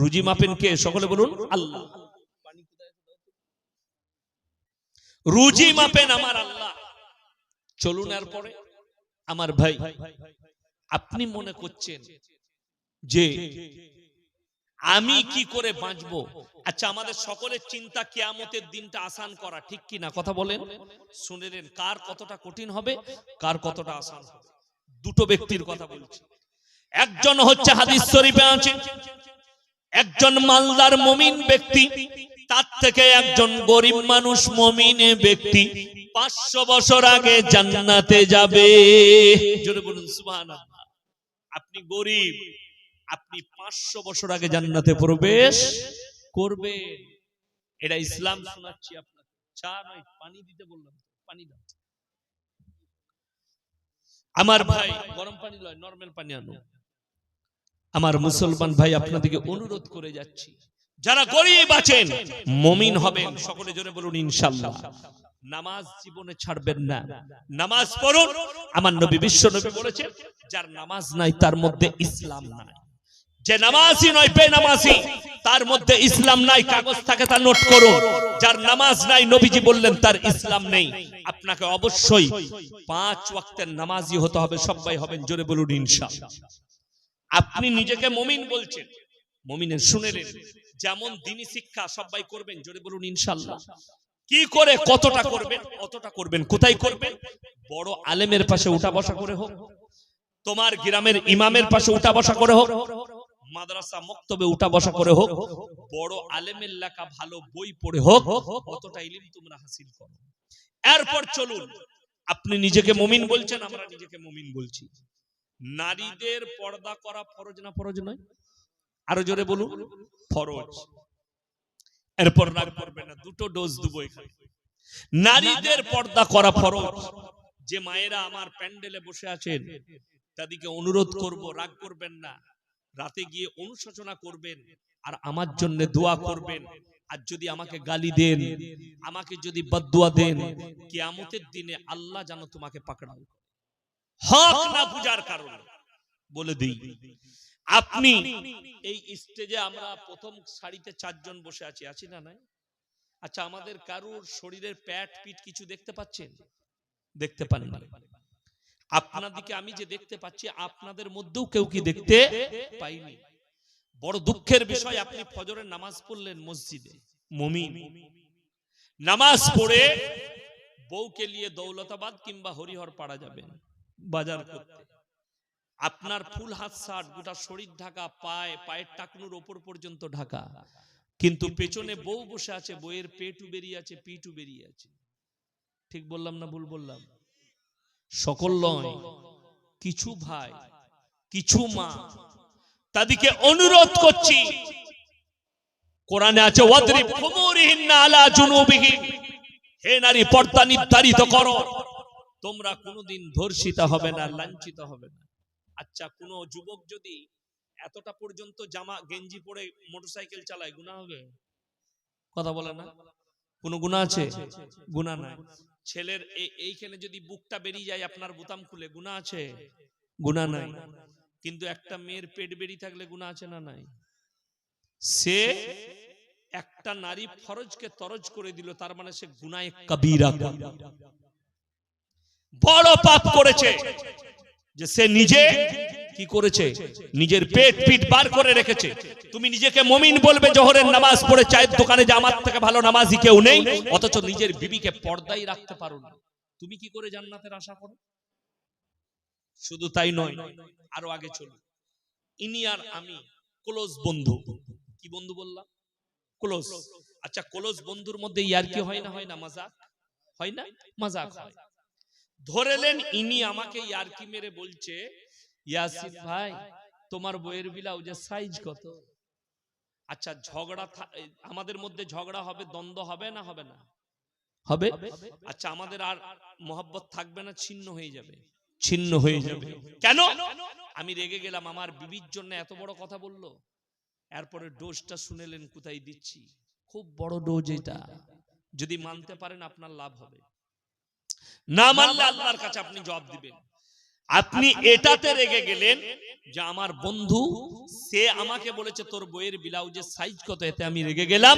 রুজি মাপেন কে? সকলে বলুন, আল্লাহ। রুজি মাপেন আমার আল্লাহ। চলুন এরপরে আমার ভাই, আপনি মনে করছেন যে আমি কি করে বাঁচবো? আচ্ছা আমাদের সকলের চিন্তা কেয়ামতের দিনটা আসান করা ঠিক কি না? কথা বলেন। শুনে শুনেলেন কার কতটা কঠিন হবে, কার কতটা আসান হবে? দুটো ব্যক্তির কথা বলছি। একজন হচ্ছে হাদিস শরীফে আছে একজন মালদার মমিন ব্যক্তি, তার থেকে একজন গরিব মানুষ মমিনে ব্যক্তি পাঁচশো বছর আগে জান্নাতে যাবে। আপনি গরিব, আপনি পাঁচশো বছর আগে জান্নাতে প্রবেশ করবেন। এটা ইসলাম শোনাচ্ছি আপনাকে। চা নয়, পানি দিতে বললাম পানি আমার ভাই, গরম পানি নয় নর্মাল পানি আনো। আমার মুসলমান ভাই আপনাদেরকে অনুরোধ করে যাচ্ছি। যারা গরিব আছেন মমিন হবেন। সকলে জোরে বলুন ইনশাল্লাহ নামাজ জীবনে ছাড়বেন না। নামাজ পড়ুন। আমার নবী বিশ্ব নবী বলেছেন যার নামাজ নাই তার মধ্যে ইসলাম নাই। যে নামাজই নয় বেনামাজি তার মধ্যে ইসলাম নাই কাগজ থাকে তা নোট করুন। যার নামাজ নাই নবীজি বললেন তার ইসলাম নেই। আপনাকে অবশ্যই পাঁচ ওয়াক্তের নামাজি হতে হবে সবাই হবেন জোরে বলুন ইনশাআল্লাহ। আপনি নিজেকে মমিন বলছেন। মমিনের শুনেলেন। যেমন দিনী শিক্ষা সবাই করবেন জোরে বলুন ইনশাল্লাহ। কি করে কতটা করবেন কতটা করবেন কোথায় করবেন? বড় আলেমের পাশে উঠা বসা করে হোক তোমার গ্রামের ইমামের পাশে উঠা বসা করে হোক মাদ্রাসা মক্তবে উঠা বসা করে হোক বড় আলেমের লেখা ভালো বই পড়ে হোক কতটা ইলিম তোমরা হাসিল করো। এরপর চলুন আপনি নিজেকে মমিন বলছেন আমরা নিজেকে মমিন বলছি। নারীদের পর্দা করা ফরজ না ফরজ নয়? আরও জোরে বলুন ফরজ। এরপর রাগ করবে না দুটো ডোজ দেবো এখানে। নারীদের পর্দা করা ফরজ। যে মায়েরা আমার প্যান্ডেলে বসে আছেন তাদেরকে অনুরোধ করব রাগ করবেন না। রাতে গিয়ে অনুশোচনা করবেন আর আমার জন্য দোয়া করবেন। আর যদি আমাকে গালি দেন আমাকে যদি বদুয়া দেন কিয়ামতের দিনে আল্লাহ যেন তোমাকে পাকড়াও হক না বুঝার কারণে। বলে দিই, আপনি এই স্টেজে আমরা প্রথম সারিতে চারজন বসে আছি আছি না নাই? আচ্ছা আমাদের কারুর শরীরের প্যাট পিট কিছু দেখতে পাচ্ছেন? দেখতে পান না আপনাদিকে আমি যে দেখতে পাচ্ছি, আপনাদের মধ্যেও কেউ কি দেখতে পাইনি? বড় দুঃখের বিষয়, আপনি ফজরের নামাজ পড়লেন মসজিদে। মমিন। নামাজ পড়ে বউকে নিয়ে দৌলতাবাদ কিংবা হরিহর পাড়া যাবেন। বাজার করতে। আপনার ফুল হাত শার্ট গোটা শরীর ঢাকা পায়ে পায়ের টাকনুর ওপর পর্যন্ত ঢাকা। কিন্তু পেছনে বউ বসে আছে বইয়ের পেটু বেরিয়ে আছে পিটু বেরিয়ে আছে। ঠিক বললাম না ভুল বললাম? সকল নয় কিছু ভাই কিছু মা তাদেরকে অনুরোধ করছি। কোরআনে আছে ওয়াদরিব খুমুরিহিন্না আলা জুনুবিহিম। হে নারী পর্দা নির্ধারিত করো। তোমরা কোনোদিন ধর্ষিতা হবে না লাঞ্ছিত হবে না। আচ্ছা কোন যুবক যদি এতটা পর্যন্ত জামা গেঞ্জি পরে মোটরসাইকেল চালায় গুণা হবে? কথা বলে না। কোন গুণা আছে? গুণা নাই। ছেলের এইখানে যদি বুকটা বেরিয়ে যায় আপনার বোতাম খুলে গুণা আছে? গুণা নাই। কিন্তু একটা মেয়ের পেট বেরিয়ে থাকলে গুণা আছে না নাই? সে একটা নারী ফরজকে তরজ করে দিল তার মানে সে গুনায় কবিরা। বড় পাপ করেছে যে সে নিজে কি করেছে? নিজের পেট পিট বার করে রেখেছে। তুমি নিজেকে মমিন বলবে, জোহরের নামাজ পড়ে চায়ের দোকানে যে আমার থেকে ভালো নামাজি কেউ নেই, অথচ নিজের বিবিকে পর্দাই রাখতে পারো না। তুমি কি করে জান্নাতের আশা করো? শুধু তাই নয়, আরও আগে চলো। ইনি আর আমি ক্লোজ বন্ধু। কি বন্ধু বললাম? ক্লোজ। আচ্ছা ক্লোজ বন্ধুর মধ্যে ইয়ার কি হয় না হয় না? মজাক? হয় না? মজাক হয়। ধরেলেন ইনি আমাকে ইয়ারকি মেরে বলছে ইয়াসিন ভাই তোমার বইয়ের ব্লাউজের সাইজ কত? আচ্ছা ঝগড়া আমাদের মধ্যে ঝগড়া হবে দ্বন্দ্ব হবে না হবে না? হবে। আচ্ছা আমাদের আর মোহাব্বত থাকবে না ছিন্ন হয়ে যাবে। ছিন্ন হয়ে যাবে। কেন? আমি রেগে গেলাম আমার বিবির জন্য এত বড় কথা বলল। এরপরে ডোজটা শুনেলেন কোথায় দিচ্ছি? খুব বড় ডোজ এটা। যদি মানতে পারেন আপনার লাভ হবে। না মানলে আল্লাহর কাছে আপনি জবাব দিবেন। আপনি এটাতে রেগে গেলেন যে আমার বন্ধু সে আমাকে বলেছে তোর বইয়ের ব্লাউজের সাইজ কত এতে আমি রেগে গেলাম।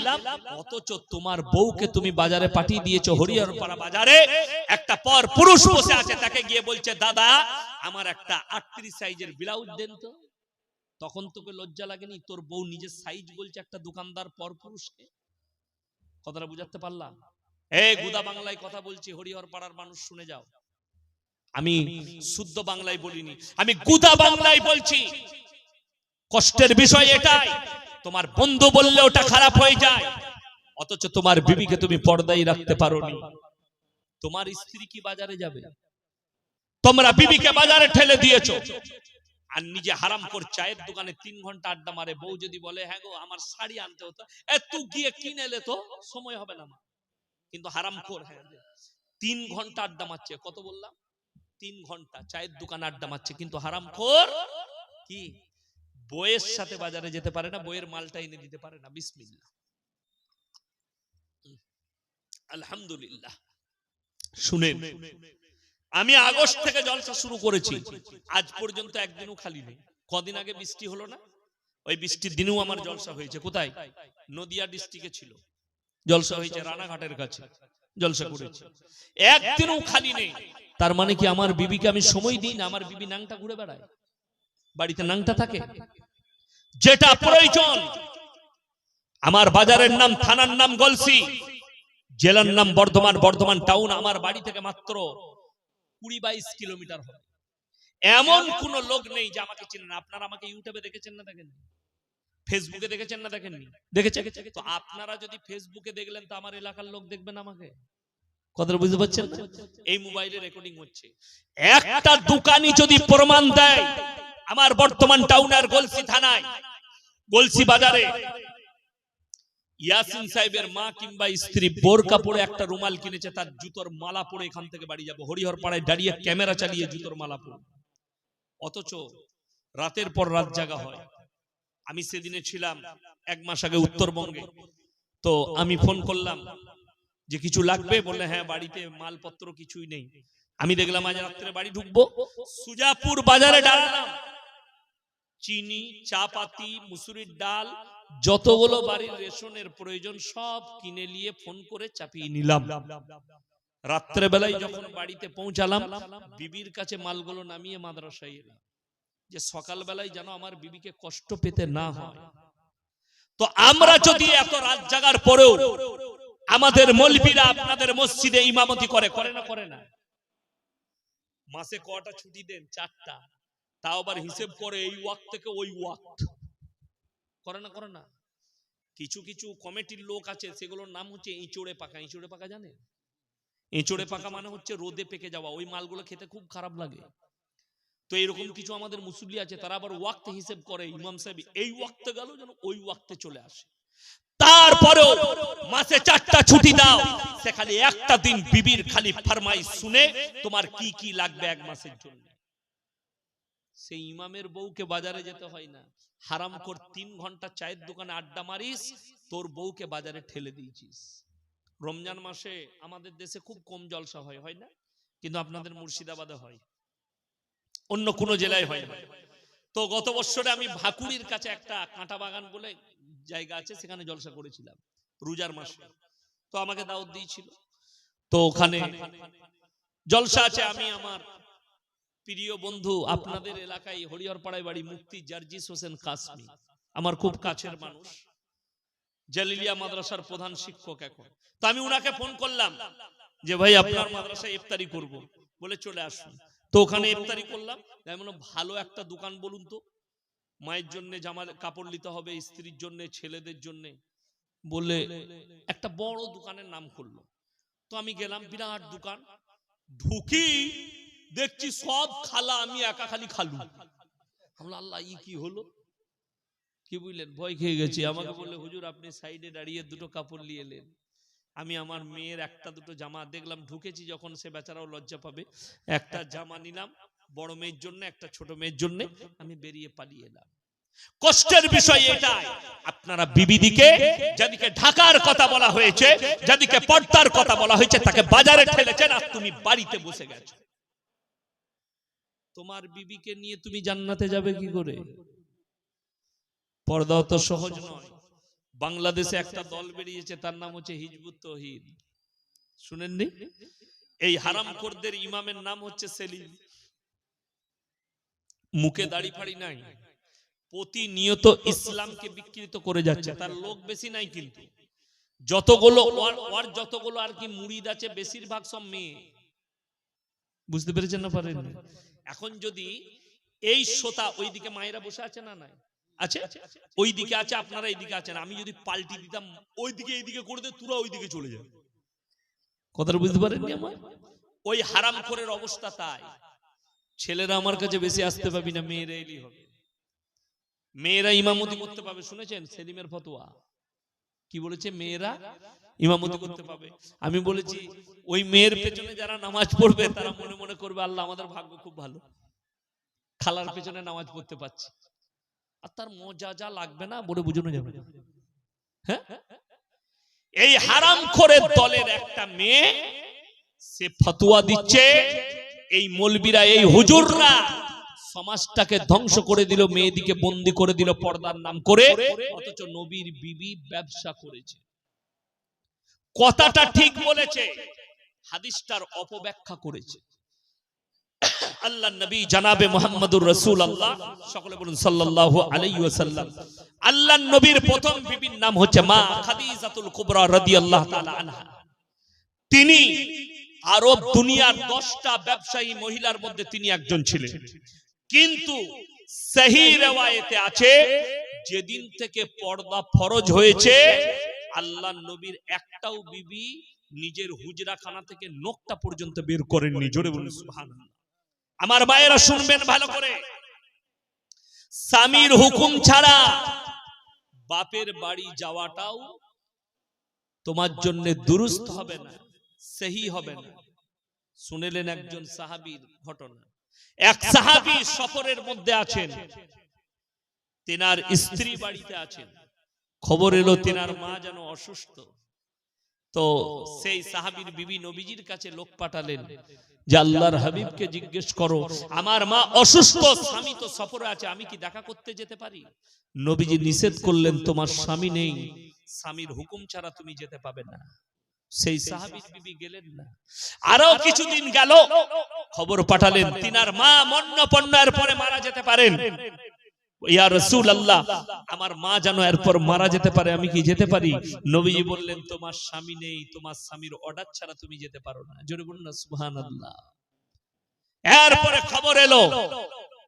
অথচ তোমার বউকে তুমি বাজারে পাঠিয়ে দিয়েছ হরিহরপাড়া বাজারে। একটা পর পুরুষ বসে আছে তাকে গিয়ে বলছে দাদা আমার একটা আটত্রিশ সাইজের ব্লাউজ দেন তো। তখন তোকে লজ্জা লাগেনি? তোর বউ নিজের সাইজ বলছে একটা দোকানদার পর পুরুষকে? কথাটা বুঝাতে পারলাম? এই গুদা বাংলায় কথা বলছি হরিহর পাড়ার মানুষ শুনে যাও। আমি শুদ্ধ বাংলায় বলিনি আমি গুদা বাংলায় বলছি। কষ্টের বিষয় এটাই তোমার বন্ধু বললে ওটা খারাপ হয়ে যায়। অথচ তোমার বিবিকে তুমি পর্দায় রাখতে পারোনি। তোমার স্ত্রী কি বাজারে যাবে? তোমরা বিবিকে বাজারে ঠেলে দিয়েছ। আর নিজে হারাম কর চায়ের দোকানে তিন ঘণ্টা আড্ডা মারে বউ যদি বলে হ্যাঁ গো আমার শাড়ি আনতে হতো। এ তুই গিয়ে কিনে এলে তো। সময় হবে না আমার। কিন্তু হারাম কর হ্যাঁ। তিন ঘণ্টা আড্ডা মারছে। কত বললাম? তিন ঘণ্টা। চায়ের দোকানে আড্ডা মারছে। কিন্তু হারাম খোর কি? বইয়ের সাথে বাজারে যেতে পারে না? বইয়ের মালটা এনে দিতে পারে না? বিসমিল্লাহ। আলহামদুলিল্লাহ। শুনেন আমি আগস্ট থেকে জলসা শুরু করেছি। আজ পর্যন্ত একদিনও খালি নেই। কদিন আগে বৃষ্টি হলো না? ওই বৃষ্টির দিনেও আমার জলসা হয়েছে। কোথায়? নদিয়া ডিস্ট্রিক্টে ছিল। জলসা হয়েছে রানাঘাটের কাছে, জলসা করেছে। একদিনও খালি নেই। তার মানে কি আমার বিবিকে আমি সময় দিই না? আমার বিবি নাংটা ঘুরে বেড়ায়। বাড়িতে নাংটা থাকে। যেটা প্রয়োজন। আমার বাজারের নাম, থানার নাম গলসি। জেলার নাম বর্ধমান বর্ধমান টাউন আমার বাড়ি থেকে মাত্র কুড়ি বাইশ কিলোমিটার হবে। এমন কোন লোক নেই যে আমাকে চেনেন আপনারা আমাকে ইউটিউবে দেখেছেন না দেখেন ফেসবুকে দেখেছেন না দেখেননি? দেখেছেন তো আপনারা যদি ফেসবুকে দেখলেন তো আমার এলাকার লোক দেখবেন আমাকে। কথাটা বুঝতে পারছেন এই মোবাইলে রেকর্ডিং হচ্ছে। একটা দোকানি যদি প্রমাণ দেয় আমার বর্তমান টাউনের গলসি থানায় গলসি বাজারে ইয়াসিন সাহেবের মা কিংবা স্ত্রী বোরকা পরে একটা রুমাল কিনেছে তার জুতোর মালা পরে এখান থেকে বাড়ি যাব। হরিহর পাড়ায় দাঁড়িয়ে ক্যামেরা চালিয়ে জুতোর মালা পরে অথচ রাতের পর রাত জাগা হয়। আমি সেদিনে ছিলাম এক মাস আগে উত্তরবঙ্গে। তো আমি ফোন করলাম যে কিছু লাগবে? বললে হ্যাঁ বাড়িতে মালপত্র কিছুই নেই। আমি দেখলাম, আজ রাত্রে বাড়ি ঢুকবো। সুজাপুর বাজারে দাঁড়ালাম চিনি চা পাতি মুসুরির ডাল, যতগুলো বাড়ির রেশনের প্রয়োজন সব কিনে নিয়ে ফোন করে চাপিয়ে নিলাম। রাত্রে বেলায় যখন বাড়িতে পৌঁছালাম, বিবির কাছে মালগুলো নামিয়ে মাদ্রাসায় এলাম। যে সকাল বেলায় যেন আমার বিবিকে কষ্ট পেতে না হয়। তো আমরা যদি এত রাত জাগার পরেও আমাদের মলবিরা আপনাদের মসজিদে ইমামতি করে করে না করে না? মাসে কটা ছুটি দেন? চারটা। তাও আবার হিসেব করে এই ওয়াক্ত থেকে ওই ওয়াক্ত। করে না করে না? কিছু কিছু কমিটির লোক আছে, সেগুলোর নাম হচ্ছে ইঁচড়ে পাকা। ইঁচড়ে পাকা জানে ইঁচড়ে পাকা মানে হচ্ছে রোদে পেকে যাওয়া। ওই মালগুলো খেতে খুব খারাপ লাগে। তো এরকম কিছু আমাদের মুসল্লি আছে, তারা আবার ওয়াক্ত হিসেব করে, ইমাম সাহেব এই ওয়াক্তে গেল যেন ওই ওয়াক্তে চলে আসে। তারপরেও মাসে চারটা ছুটি দাও, সেখানে একটা দিন বিবির খালি ফরমাই শুনে তোমার কি কি লাগবে এক মাসের জন্য। সেই ইমামের বউকে বাজারে যেতে হয় না। হারাম কর তিন ঘণ্টা চায়ের দোকানে আড্ডা মারিস, তোর বউকে বাজারে ঠেলে দিয়েছিস। রমজান মাসে আমাদের দেশে খুব কম জলসা হয় হয় না? কিন্তু আপনাদের মুর্শিদাবাদে হয়। অন্য কোনো জেলায় হয় না তো গত বছরে আমি ভাকুড়ির কাছে একটা কাঁটা বাগান বলে জায়গা আছে, সেখানে জলসা করেছিলাম, রোজার মাসে। তো আমাকে দাওয়াত দিয়েছিল। তো ওখানে জলসা আছে, আমি আমার প্রিয় বন্ধু আপনাদের এলাকায় হরিহরপাড়ায় বাড়ি মুক্তি জার্জিস হোসেন কাসমি, আমার খুব কাছের মানুষ। জালিলিয়া মাদ্রাসার প্রধান শিক্ষক এখন। তো আমি উনাকে ফোন করলাম যে, ভাই, আপনার মাদ্রাসায় ইফতারি করব। বলে চলে আসুন। তো ওখানে ইফতারি করলাম। আমি বললাম ভালো একটা দোকান বলুন তো। মায়ের জন্য জামা কাপড় নিতে হবে, স্ত্রীর জন্য, ছেলেদের জন্য। বলে একটা বড় দোকানের নাম করল। তো আমি গেলাম, বিরাট দোকান। ঢুকি দেখছি সব খালা আমি একা খালি খালু। আমরা আল্লাহ, ই কি হলো? কি বুঝলেন? ভয় খেয়ে গেছি। আমাকে বললে, হুজুর, আপনি সাইডে দাঁড়িয়ে দুটো কাপড় নিয়ে এলেন। আমি আমার মেয়ের একটা দুটো জামা দেখলাম, ঢুকেছি যখন সে বেচারাও লজ্জা পাবে। একটা জামা নিলাম, বড় মেয়ের জন্য, একটা ছোট মেয়ের জন্য, আমি বেরিয়ে পালিয়ে এলাম। কষ্টের বিষয় এটাই। আপনারা বিবিদিকে, যাদিকে ঢাকার কথা বলা হয়েছে, যাদিকে পর্দার কথা বলা হয়েছে, তাকে বাজারে ঠেলেছেন আর তুমি বাড়িতে বসে গেছো। তোমার বিবিকে নিয়ে তুমি জান্নাতে যাবে কি করে? পর্দাও তো সহজ নয়। বাংলাদেশে একটা দল বেরিয়েছে তার নাম হচ্ছে হিজবুত তহিদ। শুনেননি? এই হারামখোরদের ইমামের নাম হচ্ছে সেলিম। মুখে দাড়ি ফাড়ি নাই। প্রতিনিয়ত ইসলামকে বিকৃত করে যাচ্ছে। তার লোক বেশি নাই কিন্তু। যতগুলো ওর ওর যতগুলো আর কি মুড়িদ আছে বেশিরভাগ সব মেয়ে। বুঝতে পেরেছেন না পারেন এখন যদি এই শ্রোতা ওইদিকে মায়েরা বসে আছে না নাই? আছে? ওই দিকে আছে আপনারা এইদিকে আছেন। আমি যদি পাল্টি দিতাম ওইদিকে এইদিকে করে দে তোরা ওইদিকে চলে যাবে কথাটা বুঝতে পারেননি আমার ওই হারাম খোরের অবস্থা তাই। ছেলেরা আমার কাছে বেশি আসতে পাবি না মেয়েরা এলি হবে। মেয়েরা ইমামতি করতে পাবে শুনেছেন? সেলিমের ফতোয়া। কি বলেছে? মেয়েরা ইমামতি করতে পাবে। আমি বলেছি ওই মেয়ের পেছনে যারা নামাজ পড়বে তারা মনে মনে করবে আল্লাহ আমাদের ভাগ্য খুব ভালো। খালার পেছনে নামাজ পড়তে পারছি। আর তার মজা যা লাগবে না, বলে বুঝানো যাবে হ্যাঁ? এই হারাম খোরের দলের একটা মেয়ে, সে ফতুয়া দিচ্ছে, এই মলবিরা, এই হুজুররা সমাজটাকে ধ্বংস করে দিল, মেয়েদিকে বন্দি করে দিল, পর্দার নাম করে, অথচ নবীর বিবি ব্যবসা করেছে। কথাটা ঠিক বলেছে, হাদিসটার অপব্যাখ্যা করেছে। আল্লাহ নবী জানাবে মোহাম্মদুর রসুল আল্লাহ সকলে বলুন সাল্লাল্লাহু আলাইহি ওয়াসাল্লাম। আল্লাহ নবীর প্রথম বিবির নাম হচ্ছে মা খাদিজাতুল কুবরা রাদিয়াল্লাহু তাআলা আনহা। তিনি আরব দুনিয়ার দশটা ব্যবসায়ী মহিলার মধ্যে তিনি একজন ছিলেন। কিন্তু সহি রেওয়ায়েতে আছে, যেদিন থেকে পর্দা ফরজ হয়েছে আল্লাহ নবীর একটাও বিবি নিজের হুজরা খানা থেকে নোকটা পর্যন্ত বের করেননি। জোরে বলুন, সুবহানাল্লাহ। আমার মায়েরা শুনবেন ভালো করে। স্বামীর হুকুম ছাড়া বাপের বাড়ি যাওয়াটাও তোমার জন্য দুরুস্ত হবে না, সেহি হবে না। শুনেলেন একজন সাহাবীর ঘটনা। এক সাহাবি সফরের মধ্যে আছেন। তেনার স্ত্রী বাড়িতে আছেন। খবর এলো, তেনার মা যেন অসুস্থ। তো সেই সাহাবীর বিবি নবীজির কাছে লোক পাঠালেন যে আল্লাহর হাবিবকে জিজ্ঞেস করো আমার মা অসুস্থ স্বামী তো সফরে আছে আমি কি দেখা করতে যেতে পারি? নবীজি নিষেধ করলেন তোমার স্বামী নেই। স্বামীর হুকুম ছাড়া তুমি যেতে পাবে না। সেই সাহাবীর বিবি গেলেন না। আরও কিছুদিন গেল খবর পাঠালেন তিনার মা মন্নপন্ন এর পরে মারা যেতে পারেন। ইয়া রাসূল আল্লাহ আমার মা যেন এরপর মারা যেতে পারে, আমি কি যেতে পারি? নবীজি বললেন, তোমার স্বামী নেই, তোমার স্বামীর অর্ডার ছাড়া তুমি যেতে পারো না। জোরে বলুন না, সুবহানাল্লাহ। এরপরে খবর এলো,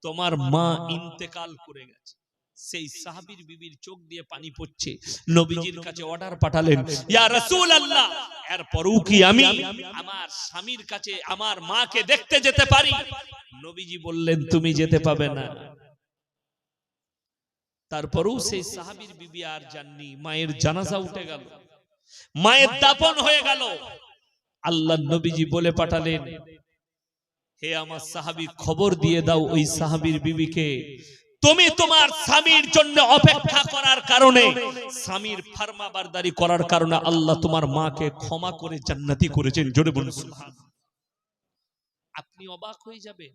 তোমার মা ইন্তেকাল করে গেছে। সেই সাহাবীর বিবির চোখ দিয়ে পানি পড়ছে। নবীজির কাছে অর্ডার পাঠালেন, ইয়া আল্লাহ এরপরও কি আমি? আমার স্বামীর কাছে আমার মাকে দেখতে যেতে পারি? নবীজি বললেন, তুমি যেতে পাবে না। তারপরেও সেই সাহাবীর বিবি আর জাননি মায়ের জানাজা উঠে গেল। মায়ের দাপন হয়ে গেল। আল্লাহ নবীজি বলে পাঠালেন হে আমার সাহাবী খবর দিয়ে দাও ওই সাহাবীর বিবিকে। তুমি তোমার স্বামীর জন্য অপেক্ষা করার কারণে স্বামীর ফার্মাবারদারি করার কারণে আল্লাহ তোমার মাকে ক্ষমা করে জান্নাতি করেছেন জোরে বলুন। আপনি অবাক হয়ে যাবেন।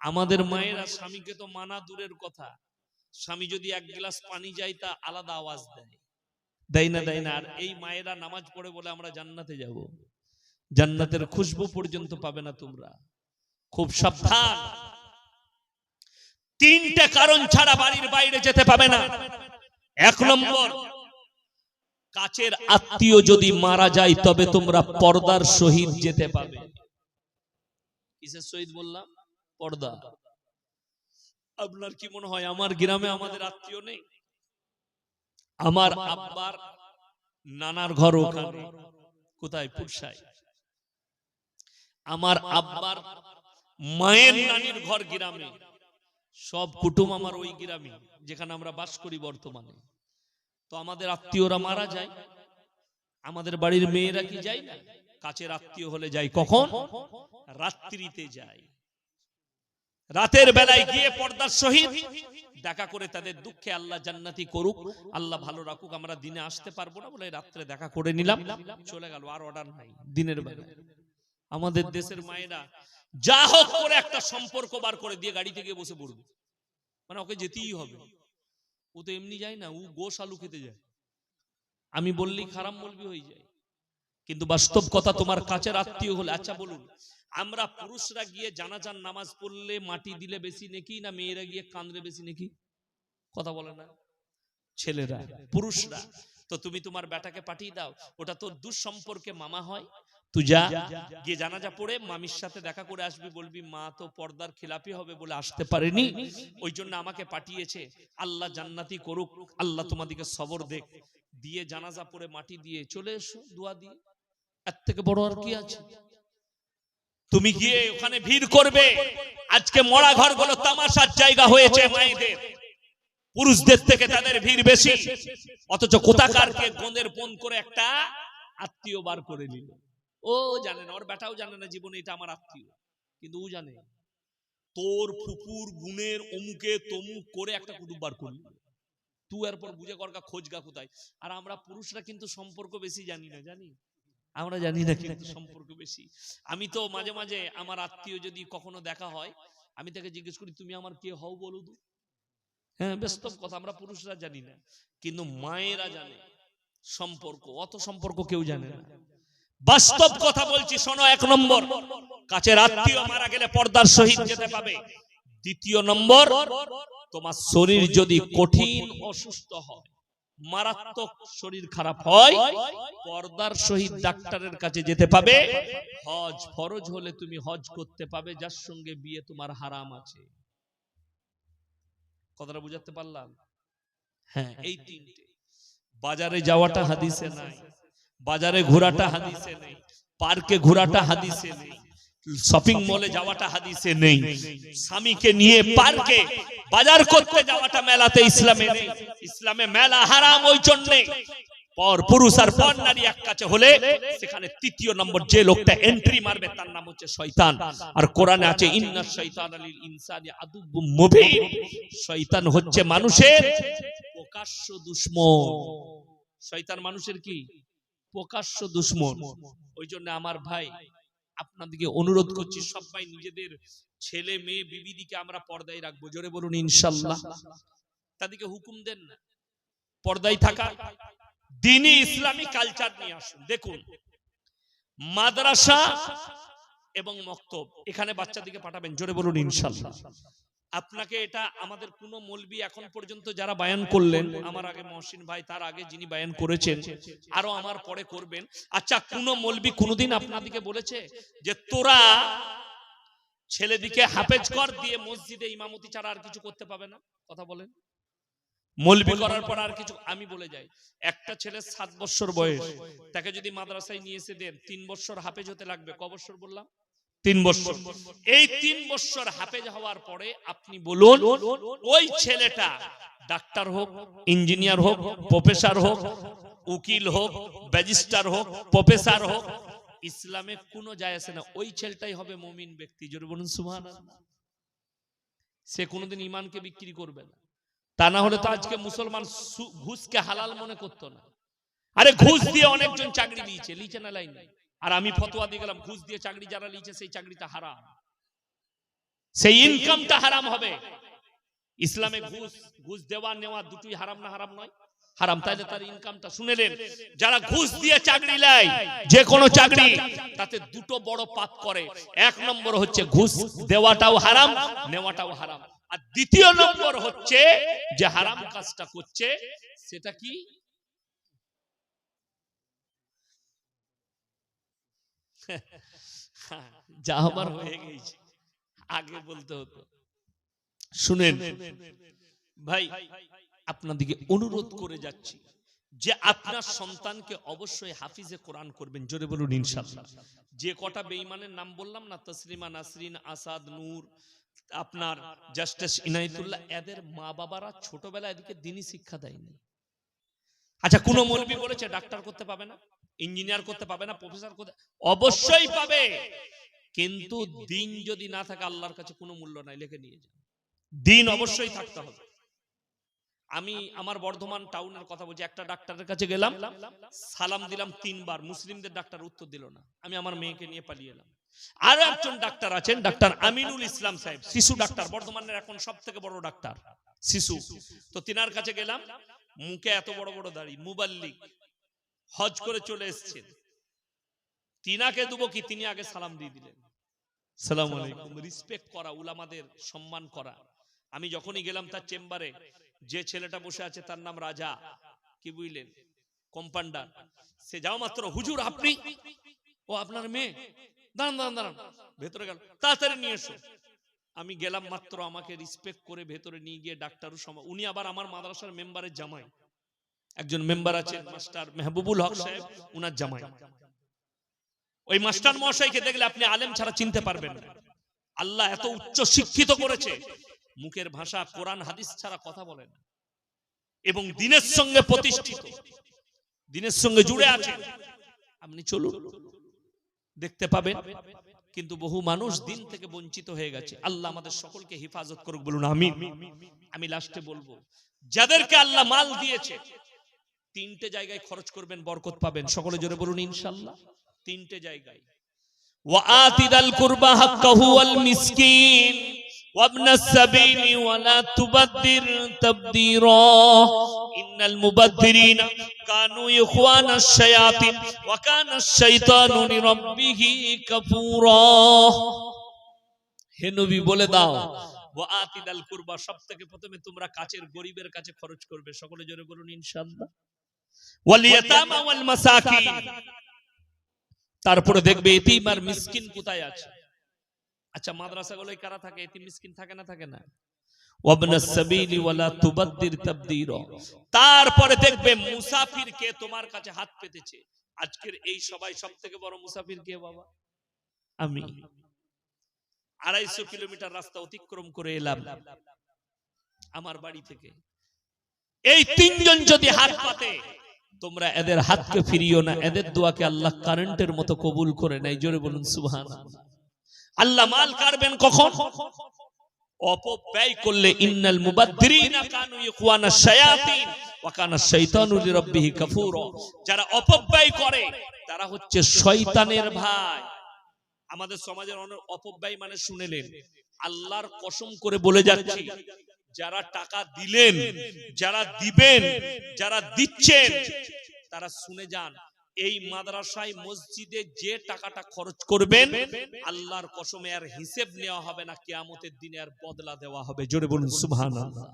আমাদের মায়েরা স্বামীকে তো মানা দূরের কথা। স্বামী যদি এক গ্লাস পানি যায় তা আলাদা আওয়াজ দেয়। দেয় না দেয় না। আর এই মায়েরা নামাজ পড়ে বলে আমরা জান্নাতে যাব। জান্নাতের খুশবু পর্যন্ত পাবে না তোমরা। খুব সাবধান। তিনটে কারণ ছাড়া বাড়ির বাইরে যেতে পাবে না। এক নম্বর কাছের আত্মীয় যদি মারা যায় তবে তোমরা পর্দার সহিত যেতে পাবে। কিসের সহিত বললাম? পর্দা। আপনার কি মনে হয় আমার গ্রামে আমাদের আত্মীয় নেই? আমার আব্বার নানার ঘর ওখানে। কোথায়? পুরসায়। আমার আব্বার মায়ের নানির ঘর গ্রামে। সব কুটুম আমার ওই গ্রামে, যেখানে আমরা বাস করি বর্তমানে। তো আমাদের আত্মীয়রা মারা যায়। আমাদের বাড়ির মেয়েরা কি যায় না? কাছের আত্মীয় হলে যায় কখন? রাত্রিতে যায়। রাতের বেলায় গিয়ে পর্দার সহিত দেখা করে তাদের দুঃখে আল্লাহ জান্নাতি করুক। আল্লাহ ভালো রাখুক, আমরা দিনে আসতে পারব না বলে রাত্রে দেখা করে নিলাম। চলে গেল, আর অর্ডার নাই দিনের বেলায় আমাদের দেশের মায়েরা যা হোক করে একটা সম্পর্ক বার করে দিয়ে গাড়ি থেকে বসে পড়বে। মানে ওকে যেতেই হবে। ও তো এমনি যায় না, ও গোশ আলু খেতে যায়। আমি বললেই খারাপ বলবি হয়ে যায়। কিন্তু বাস্তব কথা তোমার কাছের আত্মীয় হলে আচ্ছা বলুন আমরা পুরুষরা গিয়ে জানাজান নামাজ পড়লে মাটি দিলে বেশি নাকি না মেয়েরা গিয়ে কাঁদলে বেশি নাকি? কথা বলে না। ছেলেরা, পুরুষরা, তো তুমি তোমার বেটাকে পাঠিয়ে দাও, ওটা তোর দুঃসম্পর্কে মামা হয়। তুই যা, গিয়ে জানাজা পড়ে মামির সাথে দেখা করে আসবি, বলবি, মা, তো পর্দার খেলাপি হবে বলে আসতে পারেনি। ওই জন্য আমাকে পাঠিয়েছে। আল্লাহ জান্নাতি করুক, আল্লাহ তোমাদিকে সবর দেখ। দিয়ে জানাজা পড়ে মাটি দিয়ে চলে এসো, দোয়া দিয়ে। এর থেকে বড় আর কি আছে? তুমি গিয়ে ওখানে ভিড় করবে। আজকে মরা ঘরগুলো তামাশার জায়গা হয়েছে মায়েদের। পুরুষদের থেকে তাদের ভিড় বেশি। অথচ কোথাকারকে গোঁদের ফোন করে একটা আত্মীয় বার করে নিল। ও জানে না, ওর বেটাও জানে না জীবনে এটা আমার আত্মীয়। কিন্তু ও জানে। তোর ফুপুর গুণের অমুকে তমুক করে একটা কুটুম বার করলি। তুই এরপর বুঝে করকা খোঁজগা কোথায়। আর আমরা পুরুষরা কিন্তু সম্পর্ক বেশি জানি না, জানি? আমরা জানি না কিন্তু সম্পর্ক বেশি। আমি তো মাঝে মাঝে আমার আত্মীয় যদি কখনো দেখা হয় আমি তাকে জিজ্ঞেস করি তুমি আমার কে হও বলো তো? হ্যাঁ ব্যস্ত কথা আমরা পুরুষরা জানি না। কিন্তু মায়েরা জানে সম্পর্ক অত সম্পর্ক কেউ জানে না। বাস্তব কথা বলছি শোনো এক নম্বর। কাছের আত্মীয় মারা গেলে পর্দার সহিত যেতে পাবে। দ্বিতীয় নম্বর তোমার শরীর যদি কঠিন অসুস্থ হয় মারাত্মক শরীর খারাপ হয় পর্দার সহিত ডাক্তারের কাছে যেতে পাবে। হজ ফরজ হলে তুমি হজ করতে পাবে যার সঙ্গে বিয়ে তোমার হারাম আছে। কথাটা বুঝাতে পারলাম? হ্যাঁ। এই তিনটে। বাজারে যাওয়াটা হাদিসে নাই বাজারে ঘোরাটা হাদিসে নেই পার্কে ঘোরাটা হাদিসে নেই। শপিং মলে যাওয়াটা হাদিসে নেই। স্বামীকে নিয়ে পার্কে বাজার করতে যাওয়াটা মেলাতে ইসলামে নেই। ইসলামে মেলা হারাম ওই জন্যে। পর পুরুষ আর পর নারী এক কাছে হলে সেখানে তৃতীয় নম্বর যে লোকটা এন্ট্রি মারবে তার নাম হচ্ছে শয়তান। আর কোরআনে আছে ইন্না শয়তান আলিল ইনসানি আদুব্বুম মুবিন। শয়তান হচ্ছে মানুষের প্রকাশ্য দুশ্মন। শয়তান মানুষের কি? প্রকাশ্য দুশ্মন। ওই জন্য আমার ভাই আপনাদেরকে অনুরোধ করছি, সবাই নিজেদের ছেলে, মেয়ে, বিবিদিকে আমরা পর্দায় রাখব। জোরে বলুন, ইনশাল্লাহ। তাদেরকে হুকুম দেন না। পর্দায় থাকা। দিনই ইসলামী কালচার নিয়ে আসুন। দেখুন, মাদ্রাসা এবং মক্তব, এখানে বাচ্চাদেরকে পাঠাবেন। জোরে বলুন, ইনশাল্লাহ। আপনাকে এটা আমাদের কোন মলবি এখন পর্যন্ত যারা বায়ান করলেন, আমার আগে মহসিন ভাই, তার আগে যিনি বায়ান করেছেন, আরও আমার পরে করবেন। আচ্ছা কোন মলবি কোনদিন আপনাদিকে বলেছে যে তোরা ছেলেদিকে হাফেজ কর দিয়ে মসজিদে ইমামতি ছাড়া আর কিছু করতে পাবে না? কথা বলেন। মলবি করার পর আর কিছু, আমি বলে যাই, একটা ছেলে সাত বছর বয়স, তাকে যদি মাদ্রাসায় নিয়ে এসে দেন, তিন বছর হাফেজ হতে লাগবে, ক বছর বললাম? তিন বছর। এই তিন বছর হাফেজ হওয়ার পরে আপনি বলুন, ওই ছেলেটা ডাক্তার হোক, ইঞ্জিনিয়ার হোক, প্রফেসর হোক, উকিল হোক, ব্যাজিস্টার হোক, প্রফেসর হোক, ইসলামে কোনো যায় আসে না। ওই ছেলেটাই হবে মমিন ব্যক্তি। জোরে বলুন সুহান সে কোনোদিন ইমানকে বিক্রি করবে না। তা না হলে তো আজকে মুসলমান ঘুষকে হালাল মনে করতো না। আরে ঘুষ দিয়ে অনেকজন চাকরি দিয়েছে লিচে না লাইন। আর আমি ফতোয়া দিয়ে গেলাম ঘুষ দিয়ে চাকরি যারা নিয়েছে সেই চাকরিটা হারাম। সেই ইনকামটা হারাম হবে। ইসলামে ঘুষ ঘুষ দেওয়া নেওয়া দুটোই হারাম না হারাম নয়? হারাম। তাইলে তার ইনকামটা শুনেলেন যারা ঘুষ দিয়ে চাকরি নেয় যে কোনো চাকরি তাতে দুটো বড় পাপ করে। এক নম্বর হচ্ছে ঘুষ দেওয়াটাও হারাম নেওয়াটাও হারাম। আর দ্বিতীয় নম্বর হচ্ছে যে হারাম কাজটা করছে সেটা কি? যা আমার হয়ে গেছে। আগে বলতে হতো। শুনেন ভাই আপনাদিকে অনুরোধ করে যাচ্ছি যে আপনার সন্তানকে অবশ্যই হাফিজে কোরআন করবেন জোরে বলুন ইনশাআল্লাহ। যে কটা বেঈমানের নাম বললাম না তসলিমা নাসরিন আসাদ নূর আপনার জাস্টিস ইনাইতুল্লাহ এদের মা বাবারা ছোটবেলা এদিকে দিনই শিক্ষা দেয়নি। আচ্ছা কোন মৌলবি বলেছে ডাক্তার করতে পাবে না? ইঞ্জিনিয়ার করতে পাবে না প্রফেসর করতে অবশ্যই পাবে। কিন্তু দিন যদি না থাকে আল্লাহর কাছে কোনো মূল্য নাই লিখে নিয়ে যান। দিন অবশ্যই থাকতে হবে। আমি আমার বর্ধমান টাউনের কথা বলছি একটা ডাক্তারের কাছে গেলাম সালাম দিলাম তিনবার মুসলিমদের ডাক্তার উত্তর দিল না। আমি আমার মেয়েকে নিয়ে পালিয়ে এলাম। আরও একজন ডাক্তার আছেন ডাক্তার আমিনুল ইসলাম সাহেব শিশু ডাক্তার বর্ধমানের এখন সব থেকে বড় ডাক্তার শিশু। তো তিনার কাছে গেলাম মুখে এত বড় বড় দাড়ি মুবাল্লিক হজ করে চলে এসেছেন। তিনাকে দেবো কি? তিনি আগে সালাম দিয়ে দিলেন। সালাম আলাইকুম। রিসপেক্ট করা উলামাদের সম্মান করা। আমি যখনই গেলাম তার চেম্বারে যে ছেলেটা বসে আছে তার নাম রাজা। কি বুঝলেন? কম্পাউন্ডার সে যাও মাত্র হুজুর আপনি? ও আপনার মেয়ে? দাঁড়ান দাঁড়ান দাঁড়ান ভেতরে গেল। তাড়াতাড়ি নিয়ে এসো। আমি গেলাম মাত্র আমাকে রিসপেক্ট করে ভেতরে নিয়ে গিয়ে ডাক্তারও সময় উনি আবার আমার মাদ্রাসার মেম্বারের জামাই। একজন মেম্বার আছেন, মাস্টার মেহবুবুল হক সাহেব, উনার জামাই। ওই মাস্টার মশাইকে দেখলে আপনি আলেম ছাড়া চিনতে পারবেন না। আল্লাহ এত উচ্চ শিক্ষিত করেছে, মুখের ভাষা কোরআন, হাদিস ছাড়া কথা বলেন এবং দিনের সঙ্গে প্রতিষ্ঠিত, দিনের সঙ্গে জুড়ে আছেন আপনি চলুন, দেখতে পাবেন, কিন্তু বহু মানুষ দিন থেকে বঞ্চিত হয়ে গেছে। আল্লাহ আমাদের সকলকে হেফাজত করুক, বলুন আমি আমি লাস্টে বলব, যাদেরকে আল্লাহ মাল দিয়েছে তিনটে জায়গায় খরচ করবেন বরকত পাবেন সকলে জোরে বলুন ইনশাল্লাহ তিনটে জায়গায় وآت ذا القربى حقه والمسكين وابن السبيل ولا تبذر تبذيرا إن المبذرين كانوا إخوان الشياطين وكان الشيطان لربه كفورا হে নবী বলে দাও ওয়াতি দাল কুরবা সব থেকে প্রথমে তোমরা কাছের গরিবের কাছে খরচ করবে সকলে জোরে বলুন ইনশাআল্লাহ তারপরে দেখবে এতিম আর মিসকিন কোথায় আছে? আচ্ছা মাদ্রাসাগুলোয় কারা থাকে? এতিম মিসকিন থাকে না থাকে না? তারপরে দেখবে মুসাফির কে তোমার কাছে হাত পেতেছে? আজকের এই সবাই সব থেকে বড় মুসাফির কে বাবা? আমি। আড়াইশো কিলোমিটার রাস্তা অতিক্রম করে এলাম আমার বাড়ি থেকে। এই তিনজন যদি হাত পাতে তোমরা এদের হাতকে ফিরিও না, এদের দোয়াকে আল্লাহ কারেন্টের মতো কবুল করে নেয়। জোরে বলুন সুবহান আল্লাহ মাল কারবেন কখন? অপব্যয় করলে ইন্নাল যারা অপব্যয় করে, তারা হচ্ছে শয়তানের ভাই। আমাদের সমাজের অনেক অপব্যয় মানে শুনেলেন, আল্লাহর কসম করে বলে যাচ্ছি যারা টাকা দিলেন, যারা দিবেন, যারা দিচ্ছেন, তারা শুনে যান, এই মাদ্রাসায় মসজিদে যে টাকাটা খরচ করবেন, আল্লাহর কসমে আর হিসেব নেওয়া হবে না, কেয়ামতের দিনে আর বদলা দেওয়া হবে। জোরে বলুন, সুবহানাল্লাহ।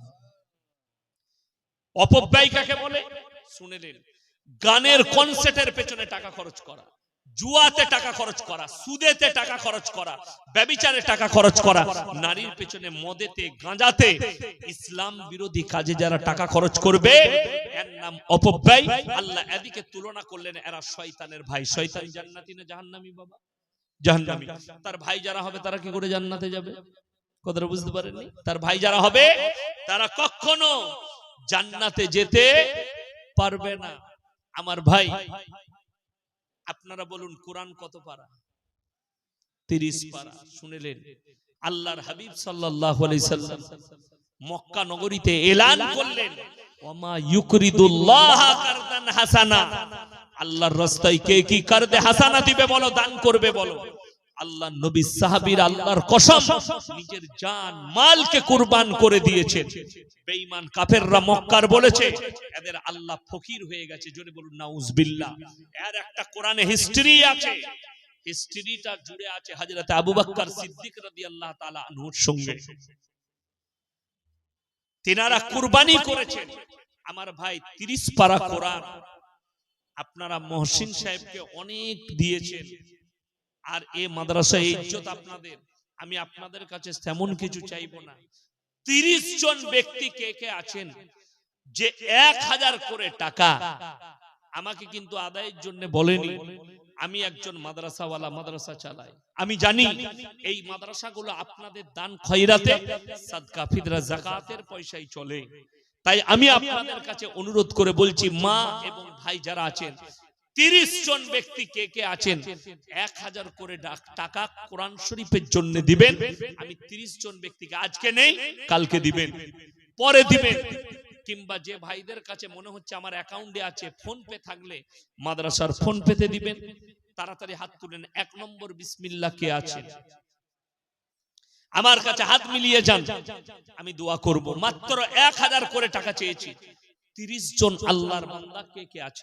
অপব্যয় কাকে বলে শুনেলেন গানের কনসার্টের পেছনে টাকা খরচ করা। জুয়াতে টাকা খরচ করা, সুদেতে টাকা খরচ করা, ব্যবিচারে টাকা খরচ করা, নারীর পেছনে মদেতে, গাঁজাতে, ইসলাম বিরোধী কাজে যারা টাকা খরচ করবে, এর নাম অপব্যয়। আল্লাহ এদিকে তুলনা করলেন, এরা শয়তানের ভাই। শয়তান জান্নাতি না জাহান্নামী, বাবা? জাহান্নামী। তার ভাই যারা হবে, তারা কি করে জান্নাতে যাবে? কথাটা বুঝতে পারেননি? তার ভাই যারা হবে, তারা কখনো জান্নাতে যেতে পারবে না। আমার ভাই আপনারা বলুন কোরআন কত পারা? তিরিশ পারা শুনেলেন? আল্লাহর হাবিব সাল্লাম মক্কা নগরীতে এলান করলেন। ওমা ইউকরিদুল্লাহ কারদান হাসানা। আল্লাহর রাস্তায় কে কি কারতে হাসানা দিবে বলো দান করবে বলো। আল্লাহ নবী সাহাবীর আল্লাহর কসম নিজের জান, মালকে কুরবান করে দিয়েছেন। বেঈমান কাফেররা মক্কার বলেছে, এদের আল্লাহ ফকির হয়ে গেছে, জোরে বলুন, নাউজবিল্লাহ। এর একটা কোরআনে হিস্ট্রি আছে। হিস্ট্রিটা জুড়ে আছে হযরত আবু বকর সিদ্দিক রাদিয়াল্লাহু তাআলা আনহুর সঙ্গে। তিনারা কুরবানি করেছেন। আমার ভাই 30 পারা কোরআন আপনারা মহসিন সাহেবকে অনেক দিয়েছেন। আর এ মাদ্রাসা ইজ্জত আপনাদের। আমি আপনাদের কাছে তেমন কিছু চাইব না। তিরিশ জন ব্যক্তি কে কে আছেন? যে এক হাজার করে টাকা। আমাকে কিন্তু আদায়ের জন্য বলেনি। আমি একজন মাদ্রাসাওয়ালা মাদ্রাসা চালাই। আমি জানি এই মাদ্রাসাগুলো আপনাদের দান খয়রাতে সাদকা ফিদরা জাকাতের পয়সায় চলে। তাই আমি আপনাদের কাছে অনুরোধ করে বলছি মা এবং ভাই যারা আছেন তিরিশ জন ব্যক্তি কে কে আছেন? এক হাজার করে টাকা কোরআন শরীফের জন্য দিবেন। আমি তিরিশ জন ব্যক্তিকে আজকে নেই, কালকে দিবেন, পরে দিবেন। কিংবা যে ভাইদের কাছে মনে হচ্ছে আমার অ্যাকাউন্টে আছে ফোন পে থাকলে মাদ্রাসার ফোন পেতে দিবেন। তাড়াতাড়ি হাত তুলেন, এক নম্বর বিসমিল্লা কে আছেন আমার কাছে হাত মিলিয়ে যান। আমি দোয়া করব। মাত্র এক হাজার করে টাকা চেয়েছি। তিরিশ জন আল্লাহর বান্দা কে কে আছে?